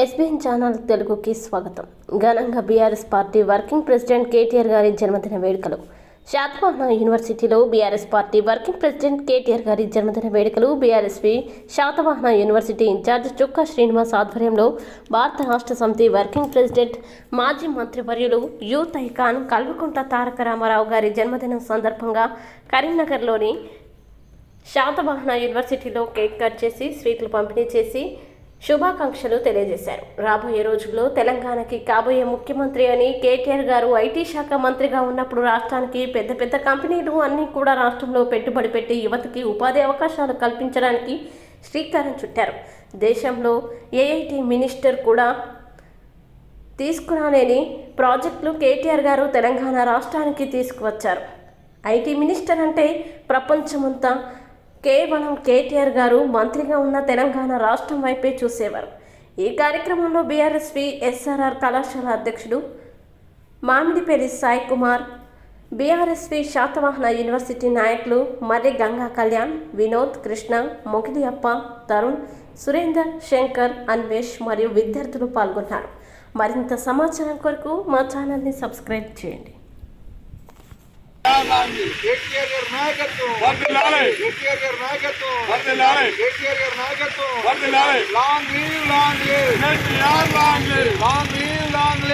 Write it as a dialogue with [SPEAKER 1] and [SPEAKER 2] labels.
[SPEAKER 1] SBN channel తెలుగుకి స్వాగతం. ఘనంగా BRS party working president KTR గారి జన్మదిన వేడుకలు. శాతవాహన యూనివర్సిటీలో BRS party working president KTR గారి జన్మదిన వేడుకలు BRSV Satavahana university incharge Chukka Srinivas ఆధ్వర్యంలో భారత రాష్ట్ర సమితి వర్కింగ్ ప్రెసిడెంట్ మాజీ మంత్రివర్యులు యూత్ ఐకాన్ కల్వకుంట తారక రామారావు గారి జన్మదినం సందర్భంగా కరీంనగర్లోని శాతవాహన యూనివర్సిటీలో కేక్ కట్ చేసి స్వీట్లు పంపిణీ చేసి శుభాకాంక్షలు తెలియజేశారు. రాబోయే రోజుల్లో తెలంగాణకి కాబోయే ముఖ్యమంత్రి అని కేటీఆర్ గారు ఐటీ శాఖ మంత్రిగా ఉన్నప్పుడు రాష్ట్రానికి పెద్ద పెద్ద కంపెనీలు అన్నీ కూడా రాష్ట్రంలో పెట్టుబడి పెట్టి యువతకి ఉపాధి అవకాశాలు కల్పించడానికి శ్రీకారం చుట్టారు. దేశంలో ఏఐటి మినిస్టర్ కూడా తీసుకురాలేని ప్రాజెక్టులు కేటీఆర్ గారు తెలంగాణ రాష్ట్రానికి తీసుకువచ్చారు. ఐటీ మినిస్టర్ అంటే ప్రపంచమంతా కేవలం కేటీఆర్ గారు మంత్రిగా ఉన్న తెలంగాణ రాష్ట్రం వైపే చూసేవారు. ఈ కార్యక్రమంలో బీఆర్ఎస్పీ ఎస్ఆర్ఆర్ కళాశాల అధ్యక్షుడు మామిడిపేరి సాయి కుమార్ బీఆర్ఎస్పీ శాతవాహన యూనివర్సిటీ నాయకులు మర్రి గంగా కళ్యాణ్ వినోద్ కృష్ణ మొగిలి అప్ప తరుణ్ సురేందర్ శంకర్ అన్వేష్ మరియు విద్యార్థులు పాల్గొన్నారు. మరింత సమాచారం కొరకు మా ఛానల్ని సబ్స్క్రైబ్ చేయండి.
[SPEAKER 2] కేటీఆర్ గారి నాయకత్వం. కేటీఆర్ గారి నాయకత్వం. కేటీఆర్ గారి నాయకత్వం. Long live long live
[SPEAKER 3] long live.
[SPEAKER 2] Long live long live